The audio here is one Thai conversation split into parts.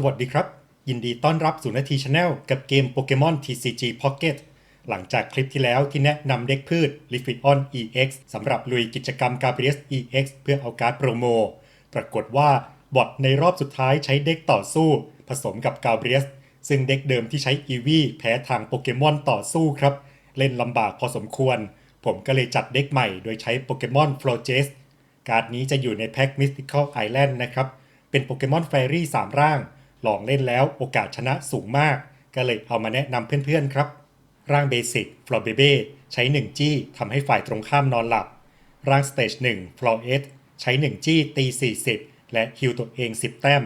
สวัสดีครับ ยินดีต้อนรับสู่นาทีชาแนลกับเกมโปเกมอน TCG Pocket หลังจากคลิปที่แล้วที่แนะนำเด็กพืช l i f i o n EX สำหรับลุยกิจกรรม g a b r i e s EX เพื่อเอาการ์ดโปรโม ปรากฏว่าบอทในรอบสุดท้ายใช้เด็กต่อสู้ ผสมกับ g a b r i e s ซึ่งเด็กเดิมที่ใช้ EV แพ้ทางโปเกมอนต่อสู้ครับ เล่นลำบากพอสมควร ผมก็เลยจัดเด็กใหม่โดยใช้โปเกมอน f l o j e s การ์ดนี้จะอยู่ในแพ็ค Mystical Island นะครับเป็นโปเกมอนแฟรี่3ร่าง ลองเล่นแล้วโอกาสชนะสูงมาก ก็เลยเอามาแนะนำเพื่อนๆครับ ร่างเบสิกฟลอเบเบ้ใช้ 1 จี้ทำให้ฝ่ายตรงข้ามนอนหลับ ร่างสเตจ1ฟลอเอสใช้ 1 จี้ตี 40 และฮิวตัวเอง 10 แต้ม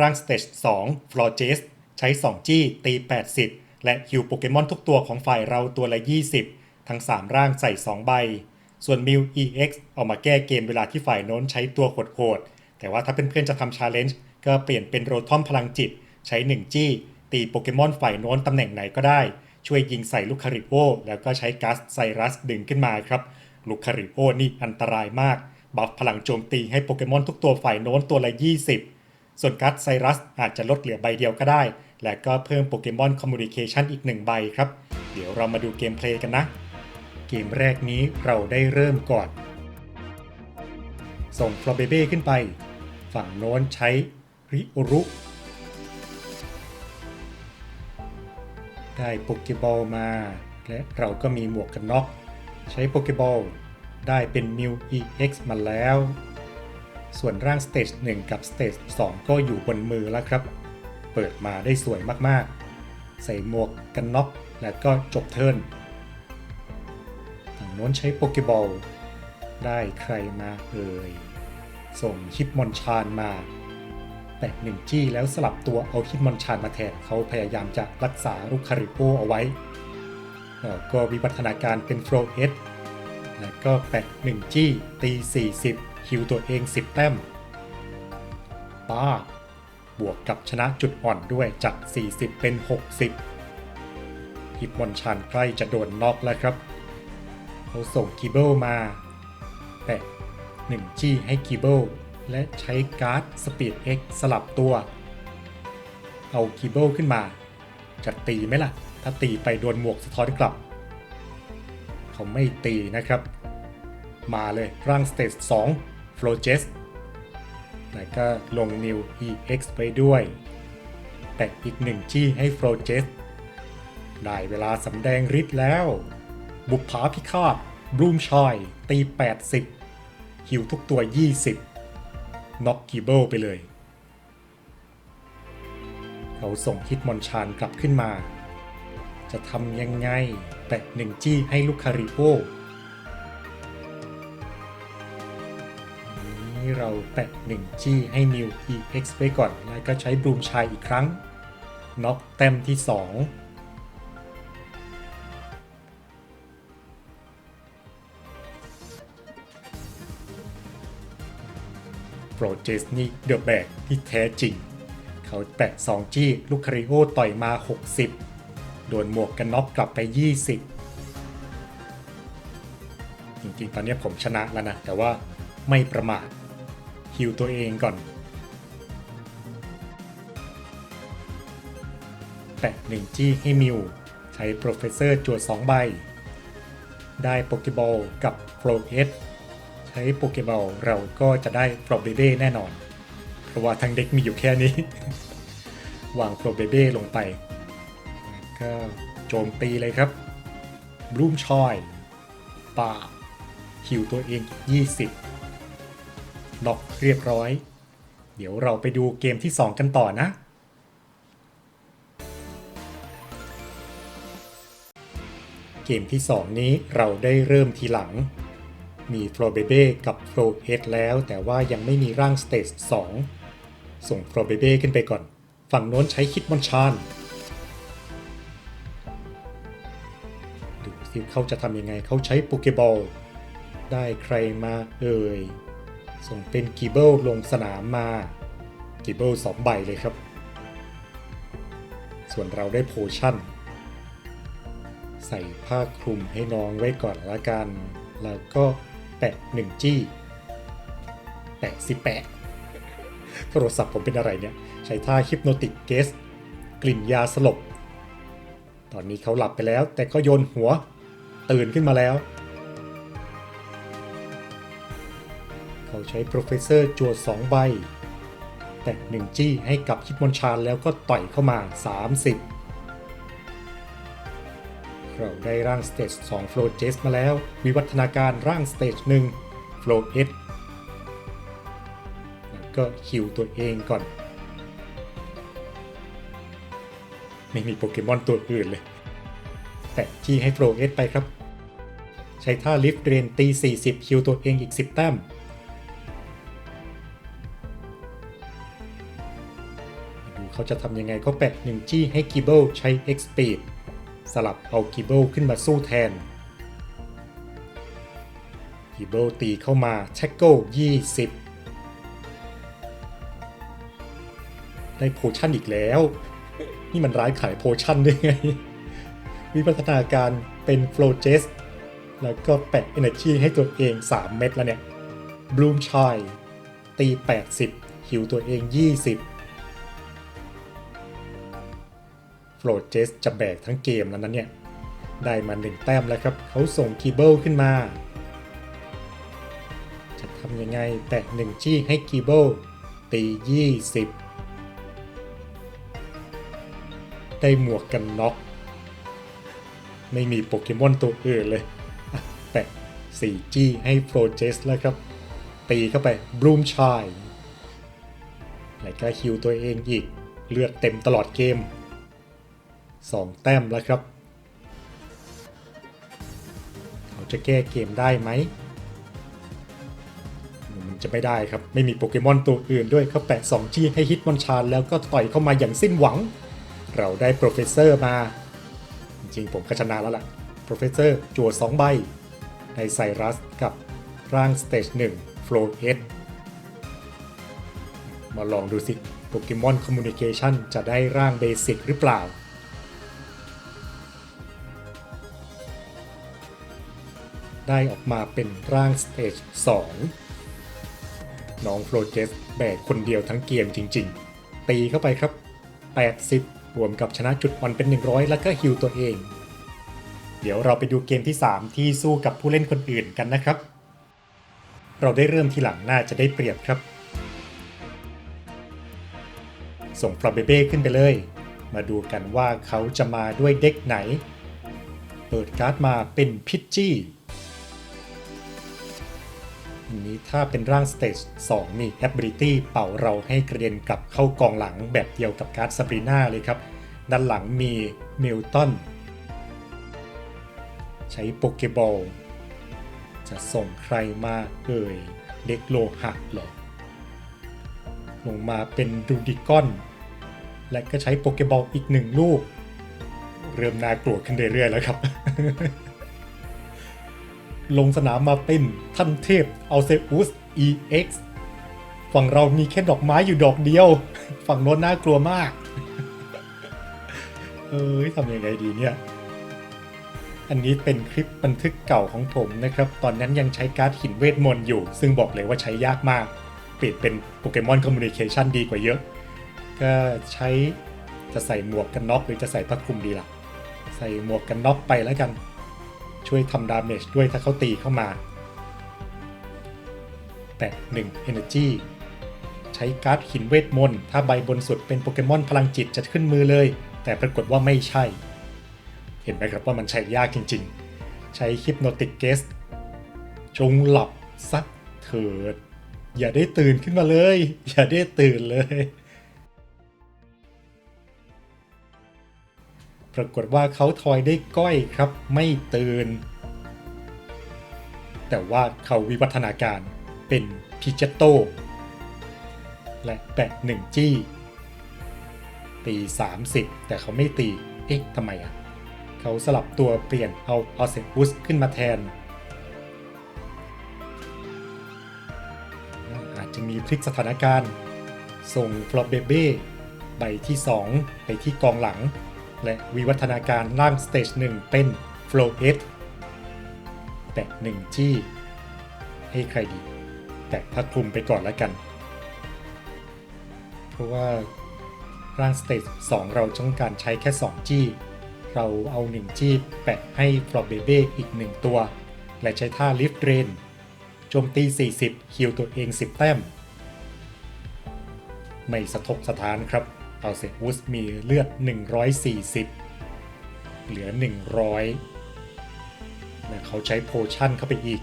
ร่างสเตจ2ฟลอเจสใช้ 2 จี้ตี 80 และฮิวโปเกมอนทุกตัวของฝ่ายเราตัวละ 20 ทั้ง 3 ร่างใส่ 2 ใบ ส่วนมิว EX เอามาแก้เกมเวลาที่ฝ่ายโน้นใช้ตัวโหดๆแต่ว่าถ้าเพื่อนๆจะทำชาเลนจ์ ก็เปลี่ยนเป็นโรทอมพลังจิต ใช้ 1 จี้ ตีโปเกมอนฝ่ายโน้นตำแหน่งไหนก็ได้ ช่วยยิงใส่ลูกคาริโอแล้วก็ใช้กัสไซรัสดึงขึ้นมาครับ ลูกคาริโอนี่อันตรายมาก บัฟพลังโจมตีให้โปเกมอนทุกตัวฝ่ายโน้นตัวละ 20 ส่วนกัสไซรัสอาจจะลดเหลือใบเดียวก็ได้ และก็เพิ่มโปเกมอนคอมมูนิเคชันอีกหนึ่งใบครับ เดี๋ยวเรามาดูเกมเพลย์กันนะ เกมแรกนี้เราได้เริ่มก่อน ส่งฟลอเบเบ้ขึ้นไป ฝั่งโน้นใช้ ริโอรุ ได้โปเกบอลมา และเราก็มีหมวกกันน็อก ใช้โปเกบอลได้เป็นมิว EX มาแล้ว ส่วนร่างสเตจ1กับสเตจ2ก็อยู่บนมือแล้วครับ เปิดมาได้สวยมากๆ ใส่หมวกกันน็อกและก็จบเทิร์นฝั่งโน้นใช้โปเกบอลได้ใครมาเอ่ย ส่งฮิปมอนชานมา แตะหนึ่งจี้แล้วสลับตัวเอาฮิตมอนชานมาแทนเขาพยายามจะรักษาลูกคาริโปเอาไว้ก็วิวัฒนาการเป็นโฟร์เอสแล้วก็แปะหนึ่งจี้ตี 40 คิวตัวเอง 10 แต้มป้าบวกกับชนะจุดอ่อนด้วยจาก 40 เป็น 60ฮิตมอนชานใกล้จะโดนน็อกแล้วครับเขาส่งกิเบิลมา แปะ1จี้ให้กิเบิล และใช้การ์ด Speed X สลับตัว เอาคีเบิลขึ้นมา จะตีไหมล่ะ ถ้าตีไปโดนหมวกสะท้อนกลับ เขาไม่ตีนะครับ มาเลยร่างสเตจ2 f l o j e s แล้วก็ลง New EX ไปด้วย แต่อีกหนึ่งจี้ให้ f l o j e s ได้เวลาสำแดงฤทธิ์แล้ว บุปผาพิฆาตบลูมชอย ตี 80ฮิวทุกตัว 20 น็อกกีเบิลไปเลย เขาส่งฮิตมอนชานกลับขึ้นมา จะทำยังไงแตะหนึ่งจี้ให้ลูกคาริโอนี่เราแตะหนึ่งจี้ให้มิว EX ไปก่อน แล้วก็ใช้บลูมชายอีกครั้งน็อกแต้มที่ 2 โปรเจสนี่เดอะแบกที่แท้จริง เขาแตะ2จี้ลูกคาริโอต่อยมา 60 โดนหมวกกันน็อกกลับไป 20 จริงๆ ตอนนี้ผมชนะแล้วนะ แต่ว่าไม่ประมาทฮิวตัวเองก่อน แตะ1จี้ให้มิว ใช้โปรเฟสเซอร์จวด2ใบ ได้โปเกบอลกับโปรเอส ช้โปเกบอลเราก็จะได้โปรเบเบ้แน่นอน เพราะว่าทั้งเด็กมีอยู่แค่นี้ วางโปรเบเบ้ลงไป ก็โจมตีเลยครับบลูมชอย ป่าฮิวตัวเอง 20น็อกเรียบร้อย เดี๋ยวเราไปดูเกมที่ 2 กันต่อนะ เกมที่ 2 นี้เราได้เริ่มทีหลัง มีโฟลเบเบ้กับโฟลเ d แล้ว แต่ว่ายังไม่มีร่างสเตจ2 ส่งโฟลเบเบ้ขึ้นไปก่อน ฝั่งโน้นใช้คิดมอนชานดูสิเขาจะทำยังไงเขาใช้โปเกบอล ได้ใครมาเอ่ย ส่งเป็นกีเบิลลงสนามมา กีเบิลสองใบเลยครับ ส่วนเราได้โพชั่นใส่ผ้าคลุมให้น้องไว้ก่อนละกัน แล้วก็ แปะหนึ่งจี้แปะสิแปะ โทรศัพท์ผมเป็นอะไรเนี่ย ใช้ท่าฮิปโนติกเกส กลิ่นยาสลบ ตอนนี้เขาหลับไปแล้ว แต่ก็โยนหัว ตื่นขึ้นมาแล้ว เขาใช้โปรเฟสเซอร์จวดสองใบ แต่หนึ่งจี้ให้กับฮิปมอนชานแล้วก็ต่อยเข้ามา 30 เราได้ร่างสเตจ2 Flow j e s มาแล้ว วิวัฒนาการร่างสเตจ1 Flow S แล้วก็คิวตัวเองก่อน ไม่มีโปเกมอนตัวอื่นเลย แต่ที่ให้ Flow S ไปครับ ใช้ท่าลิฟต์เรนตี 40 คิวตัวเองอีก 10 แต้มดูเขาจะทำยังไงก็แปะหนึ่งจี้ให้กิเบิลใช้ X Speed สลับเอากิเบิลขึ้นมาสู้แทน กิเบิลตีเข้ามาแท็กเกิล20 ได้โพชั่นอีกแล้ว นี่มันร้ายขายโพชั่นได้ไง วิวัฒนาการเป็นโฟลเจสแล้วก็แปะ Energy ให้ตัวเอง 3 เม็ดแล้วเนี่ยบลูมชายตี 80ฮิวตัวเอง 20 โฟลเจสจะแบกทั้งเกมแล้วนั้นเนี่ย ได้มาหนึ่งแต้มแล้วครับ เขาส่งกีเบิลขึ้นมา จะทำยังไงแตะหนึ่งจี้ให้กีเบิลตี 20 ได้หมวกกันน็อก ไม่มีโปเกมอนตัวอื่นเลย แตะ4จี้ให้โฟลเจสแล้วครับ ตีเข้าไปบลูมชายแล้วก็ฮิวตัวเองอีกเลือดเต็มตลอดเกม 2 แต้มแล้วครับ เขาจะแก้เกมได้ไหมมันจะไม่ได้ครับ ไม่มีโปเกมอนตัวอื่นด้วยเขาแปะ2จี้ให้ฮิตมอนชานแล้วก็ต่อยเข้ามาอย่างสิ้นหวัง เราได้โปรเฟสเซอร์มา จริงผมก็ชนะแล้วล่ะโปรเฟสเซอร์จั่ว2ใบในไซรัสกับร่างสเตจ1 Flow S มาลองดูสิโปเกมอนคอมมูนิเคชันจะได้ร่างเบสิกหรือเปล่า ได้ออกมาเป็นร่างสเตจ2 น้องโฟลเจสแบกคนเดียวทั้งเกมจริง ๆ ตีเข้าไปครับ 80 รวมกับชนะจุดอ่อนเป็น 100 แล้วก็ฮิวตัวเอง เดี๋ยวเราไปดูเกมที่ 3 ที่สู้กับผู้เล่นคนอื่นกันนะครับ เราได้เริ่มทีหลังน่าจะได้เปรียบครับ ส่งฟลอเบเบ้ขึ้นไปเลย มาดูกันว่าเขาจะมาด้วยเด็กไหน เปิดการ์ดมาเป็นพิชจี้ อันนี้ถ้าเป็นร่างสเตจ2มี Ability เป่าเราให้กระเด็นกลับเข้ากองหลังแบบเดียวกับการ์ดซาบรีนาเลยครับ ด้านหลังมีมิลตันใช้โปเกบอลจะส่งใครมาเอ่ยเด็กโลหะหรอลงมาเป็นดูดิกอน และก็ใช้โปเกบอลอีกหนึ่งลูก เริ่มน่ากลัวขึ้นเรื่อยๆแล้วครับ ลงสนามมาเป็นท่านเทพเอัลเซอุส EX ฝั่งเรามีแค่ดอกไม้อยู่ดอกเดียว ฝั่งโน้นน่ากลัวมาก เอ้ยทำยังไงดีเนี่ย อันนี้เป็นคลิปบันทึกเก่าของผมนะครับ ตอนนั้นยังใช้การ์ดหินเวทมนต์อยู่ ซึ่งบอกเลยว่าใช้ยากมาก เปลี่ยนเป็นโปเกมอนคอมมูนิเคชันดีกว่าเยอะ ก็ใช้จะใส่หมวกกันน็อกหรือจะใส่ผ้าคลุมดีล่ะ ใส่หมวกกันน็อกไปแล้วกัน ช่วยทำดาเมจด้วยถ้าเขาตีเข้ามาแปะ1 Energy ใช้การ์ดหินเวทมนต์ถ้าใบบนสุดเป็นโปเกมอนพลังจิตจะขึ้นมือเลย แต่ปรากฏว่าไม่ใช่ เห็นไหมครับว่ามันใช้ยากจริงๆ ใช้ฮิปโนติกเกสจงหลับสักเถิด อย่าได้ตื่นขึ้นมาเลย อย่าได้ตื่นเลย ปรากฏว่าเขาทอยได้ก้อยครับไม่ตื่น แต่ว่าเขาวิวัฒนาการเป็นพิเจโต และแปะหนึ่งจี้ ตี 30 แต่เขาไม่ตี เอ๊ะทำไมอะ เขาสลับตัวเปลี่ยนเอาออเซอุสขึ้นมาแทน อาจจะมีพลิกสถานการณ์ ส่งฟลอเบเบ้ใบที่ 2 ไปที่กองหลัง และวิวัฒนาการร่างสเตจ1เป็น Flow S แปะ1จี้ให้ใครดีแปะพักคลุมไปก่อนแล้วกัน เพราะว่าร่างสเตจ2เราต้องการใช้แค่ 2 จี้ เราเอา1จี้แปะให้ฟลอ b เบเบ้อีก 1 ตัว และใช้ท่าลิฟต์เรนโจมตี 40 คิวตัวเอง 10 แต้ม ไม่สะทกสะทานครับ อาเซอุสมีเลือด 140 เหลือ 100และเขาใช้โพชั่นเข้าไปอีก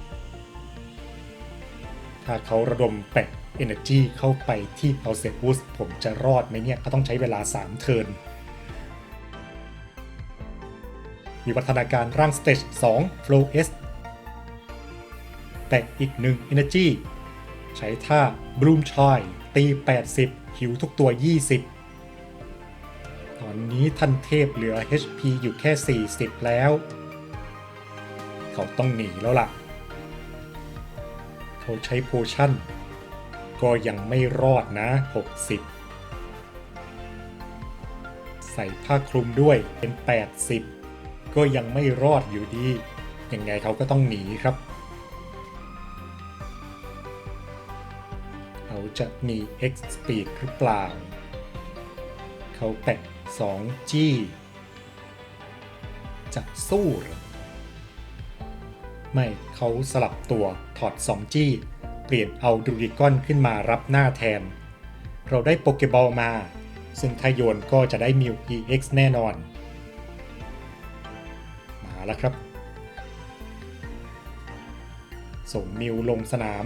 ถ้าเขาระดมแปะ Energy เข้าไปที่เอาเซอุสผมจะรอดไหมเนี่ยก็ต้องใช้เวลา 3 เทิร์นวิวัฒนาการร่างสเตจ2 Flow S แปะอีกหนึ่ง Energy ใช้ท่า Bloom Chai ตี 80 หิวทุกตัว 20 อนนี้ท่านเทพเหลือ HP อยู่แค่ 40 แล้ว เขาต้องหนีแล้วล่ะ เขาใช้โพชั่น ก็ยังไม่รอดนะ 60 ใส่ผ้าคลุมด้วยเป็น 80 ก็ยังไม่รอดอยู่ดี ยังไงเขาก็ต้องหนีครับเขาจะมี X Speed หรือเปล่า เขาแปะ 2 G จะสู้หรอไม่เขาสลับตัวถอด 2G เปลี่ยนเอาดูริกอนขึ้นมารับหน้าแทน เราได้โปเกบอลมา ซึ่งถ้าโยนก็จะได้มิว EX แน่นอน มาแล้วครับ ส่งมิวลงสนาม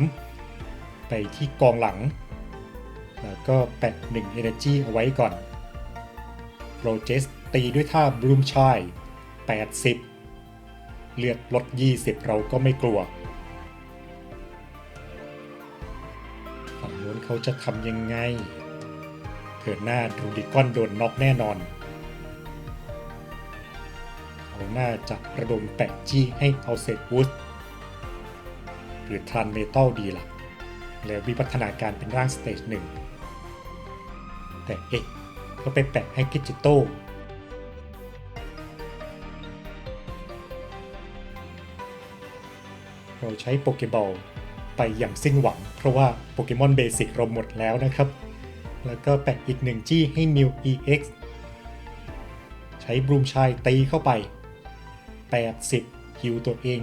ไปที่กองหลัง แล้วก็แปะ1 Energy เอาไว้ก่อน โรเจสตีด้วยท่าบลูมชาย 80 เลือดลด 20 เราก็ไม่กลัว ฝั่งนู้นเขาจะทำยังไง เถิดหน้าดูดิกอนโดนน็อกแน่นอน เขาน่าจะระดมแปะจี้ให้เอาเซตวูดหรือทรานเมทัลดีล่ะ แล้ววิวัฒนาการเป็นร่างสเตจหนึ่งแต่เอ๊ะ ก็ไปแปะให้กิจิโต้เราใช้โปเกบอลไปอย่างสิ้นหวัง เพราะว่าโปเกมอนเบสิกเราหมดแล้วนะครับ แล้วก็แปะอีกหนึ่งจี้ให้มิว EX ใช้บลูมชายตีเข้าไป 80ฮิวตัวเอง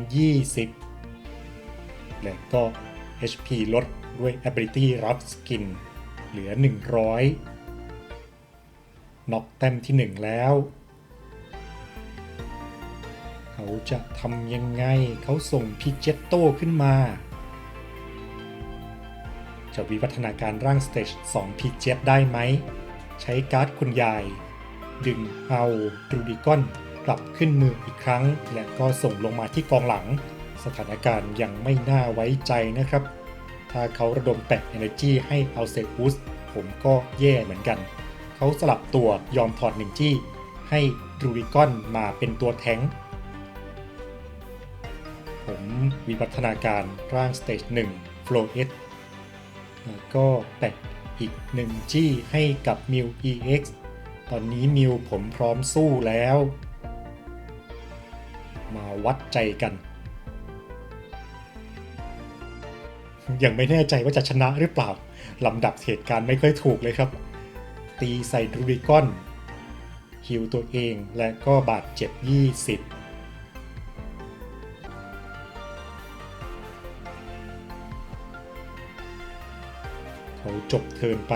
20 และก็ HP ลดด้วย Ability รับ Skin เหลือ 100 น็อกแต้มที่ 1 แล้ว เขาจะทำยังไงเขาส่งพิเจตโต้ขึ้นมา จะวิวัฒนาการร่างสเตจ2พิเจตได้ไหม ใช้การ์ดคุณยาย ดึงเอาดูดิกอนกลับขึ้นมืออีกครั้ง และก็ส่งลงมาที่กองหลัง สถานการณ์ยังไม่น่าไว้ใจนะครับ ถ้าเขาระดมแปะ Energy ให้เอาเซอุสผมก็แย่เหมือนกัน เขาสลับตัวยอมถอดหนึ่งจี้ให้ดูริกอนมาเป็นตัวแทงผมวิวัฒนาการร่างสเตจ1 Flow S แล้วก็แปะอีก1จี้ให้กับมิว EX ตอนนี้มิวผมพร้อมสู้แล้ว มาวัดใจกัน ยังไม่แน่ใจว่าจะชนะหรือเปล่าลำดับเหตุการณ์ไม่ค่อยถูกเลยครับ ตีใส่ดรูริกอนฮิวตัวเองและก็บาดเจ็บ 20เขาจบเทินไป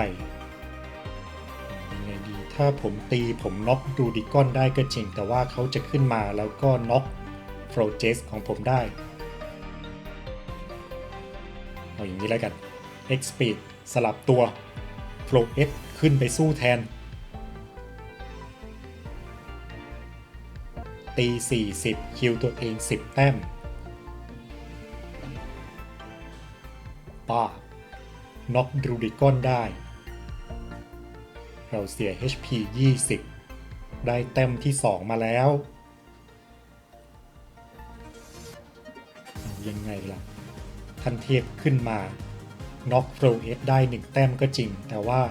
ยังไงดี ถ้าผมตีผมน็อกดูดิกอนได้ก็จริง แต่ว่าเขาจะขึ้นมาแล้วก็น็อกโฟรเจสของผมได้ เอาอย่างนี้แล้วกัน X Speed สลับตัว Flow X ขึ้นไปสู้แทน ตี 40 คิวตัวเอง 10 แต้มป้าน็อกดรูดิกอนได้ เราเสีย HP 20 ได้แต้มที่ 2 มาแล้วยังไงล่ะท่านเทพขึ้นมาน็อกโฟลเอสได้1แต้มก็จริง แต่ว่า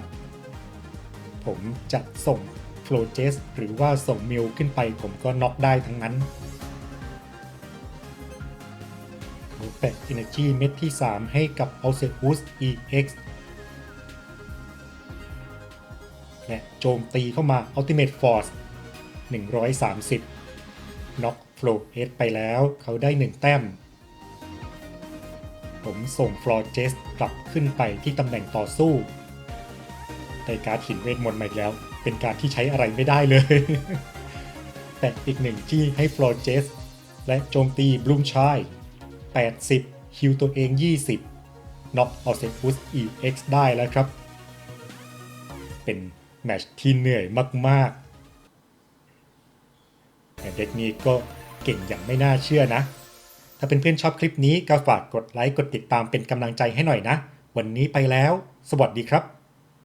ผมจะส่งโฟลเจสหรือว่าส่งมิลขึ้นไปผมก็น็อกได้ทั้งนั้นเขาแปะ Energy เม็ดที่ 3 ให้กับ a u s e u s EX และโจมตีเข้ามา Ultimate Force 130น็อกโฟลเอสไปแล้วเขาได้ 1 แต้ม ผมส่งฟลอเจสกลับขึ้นไปที่ตำแหน่งต่อสู้ ได้การ์ดหินเวทมนต์มาอีกแล้ว เป็นการที่ใช้อะไรไม่ได้เลย แต่อีกหนึ่งที่ให้ฟลอร์เจสและโจมตีบลูมชาย 80 ฮิวตัวเอง 20น็อกเอาเซฟุส EX ได้แล้วครับ เป็นแมตช์ที่เหนื่อยมากๆ แต่เด็กนี้ก็เก่งอย่างไม่น่าเชื่อนะ ถ้าเป็นเพื่อนชอบคลิปนี้ก็ฝากกดไลค์ กดติดตามเป็นกำลังใจให้หน่อยนะ วันนี้ไปแล้ว สวัสดีครับ